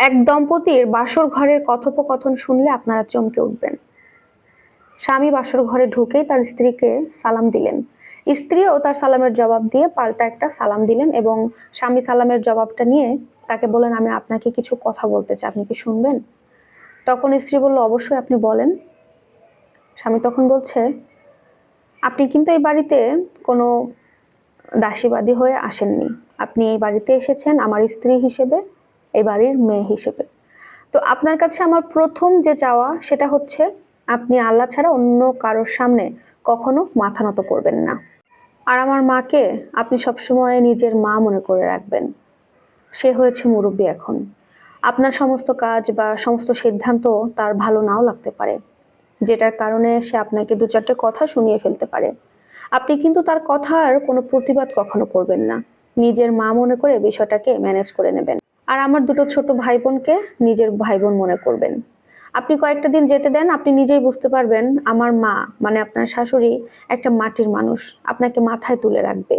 এক দম্পতির বাসর ঘরের কথোপকথন শুনলে আপনারা চমকে উঠবেন। স্বামী বাসর ঘরে ঢুকেই তার স্ত্রীকে সালাম দিলেন। স্ত্রীও তার সালামের জবাব দিয়ে পাল্টা একটা সালাম দিলেন এবং স্বামী সালামের জবাবটা নিয়ে তাকে বলেন আমি আপনাকে কিছু কথা বলতে চাই, আপনি কি শুনবেন? তখন স্ত্রী বলল, অবশ্যই, আপনি বলেন। স্বামী তখন বলছে, আপনি কিন্তু এই বাড়িতে কোনো দাসীবাদী হয়ে আসেননি। আপনি এই বাড়িতে এসেছেন আমার স্ত্রী হিসেবে। এই বাড়ির মেয়ে হিসেবে। তো আপনার কাছে আমার প্রথম যে চাওয়া, সেটা হচ্ছে আপনি আল্লাহ ছাড়া অন্য কারোর সামনে কখনো মাথা নত করবেন না। আর আমার মাকে আপনি সবসময় নিজের মা মনে করে রাখবেন। সে হয়েছে মুরব্বী এখন। আপনার সমস্ত কাজ বা সমস্ত সিদ্ধান্ত তার ভালো নাও লাগতে পারে। যেটার কারণে সে আপনাকে দু চারটে কথা শুনিয়ে ফেলতে পারে। আপনি কিন্তু তার কথার কোনো প্রতিবাদ কখনো করবেন না। নিজের মা মনে করে বিষয়টাকে ম্যানেজ করে নেবেন। আর আমার দুটো ছোট ভাই বোনকে নিজের ভাই বোন মনে করবেন। আপনি কয়েকটা দিন যেতে দেন, আপনি নিজেই বুঝতে পারবেন আমার মা মানে আপনার শাশুড়ি, একটা মাটির মানুষ, আপনাকে মাথায় তুলে রাখবে।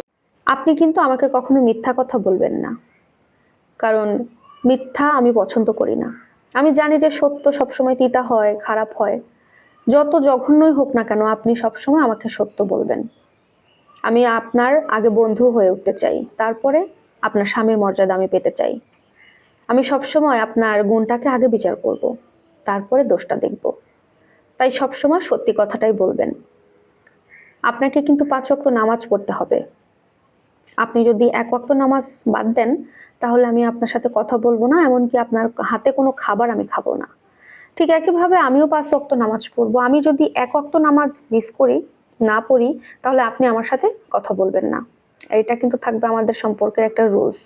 আপনি কিন্তু আমাকে কখনো মিথ্যা কথা বলবেন না। কারণ মিথ্যা আমি পছন্দ করি না। আমি জানি যে সত্য সবসময় তিতা হয়, খারাপ হয়। যত জঘন্যই হোক না কেন, আপনি সবসময় আমাকে সত্য বলবেন। আমি আপনার আগে বন্ধু হয়ে উঠতে চাই। তারপরে আপনার স্বামীর মর্যাদা আমি পেতে চাই। আমি সবসময় আপনার গুণটাকে আগে বিচার করব, তারপরে দোষটা দেখব। তাই সবসময় সত্যি কথাটাই বলবেন। আপনাকে কিন্তু পাঁচ ওয়াক্ত নামাজ পড়তে হবে। আপনি যদি এক ওয়াক্ত নামাজ বাদ দেন, তাহলে আমি আপনার সাথে কথা বলব না, এমনকি আপনার হাতে কোনো খাবার আমি খাব না। ঠিক একইভাবে আমিও পাঁচ ওয়াক্ত নামাজ পড়ব। আমি যদি এক ওয়াক্ত নামাজ মিস করি, না পড়ি, তাহলে আপনি আমার সাথে কথা বলবেন না। এটা কিন্তু থাকবে আমাদের সম্পর্কের একটা রুলস।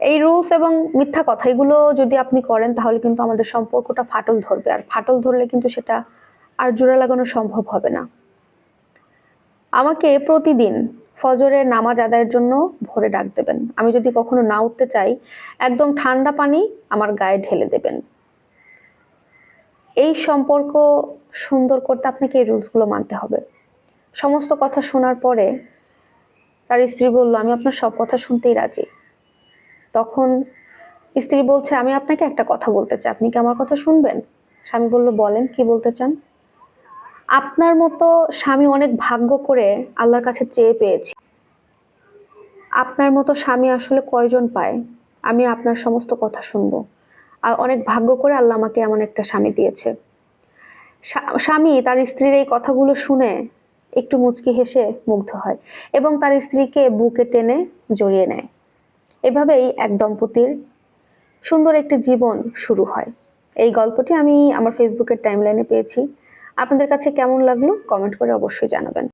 এই রুলস এবং মিথ্যা কথা, এগুলো যদি আপনি করেন, তাহলে কিন্তু আমাদের সম্পর্কটা ফাটল ধরবে। আর ফাটল ধরলে কিন্তু সেটা আর জোড়া লাগানো সম্ভব হবে না। আমাকে প্রতিদিন ফজরের নামাজ আদায়ের জন্য ভোরে ডাক দেবেন। আমি যদি কখনো না উঠতে চাই, একদম ঠান্ডা পানি আমার গায়ে ঢেলে দেবেন। এই সম্পর্ক সুন্দর করতে আপনাকে এই রুলসগুলো মানতে হবে। সমস্ত কথা শোনার পরে তার স্ত্রী বলল, আমি আপনার সব কথা শুনতেই রাজি। তখন স্ত্রী বলছে, আমি আপনাকে একটা কথা বলতে চাই। আপনি কি আমার কথা শুনবেন? স্বামী বলল, বলেন, কি বলতে চান? আপনার মতো স্বামী অনেক ভাগ্য করে আল্লাহর কাছে চেয়ে পেয়েছি। আপনার মতো স্বামী আসলে কয়জন পায়? আমি আপনার সমস্ত কথা শুনব। আর অনেক ভাগ্য করে আল্লাহ আমাকে এমন একটা স্বামী দিয়েছে। স্বামী তার স্ত্রীর এই কথাগুলো শুনে একটু মুচকি হেসে মুগ্ধ হয় এবং তার স্ত্রীকে বুকে টেনে জড়িয়ে নেয়। এভাবেই এক দম্পতির সুন্দর একটি জীবন শুরু হয়। এই গল্পটি আমি আমার ফেসবুকের টাইমলাইনে পেয়েছি। আপনাদের কাছে কেমন লাগল? কমেন্ট করে অবশ্যই জানাবেন।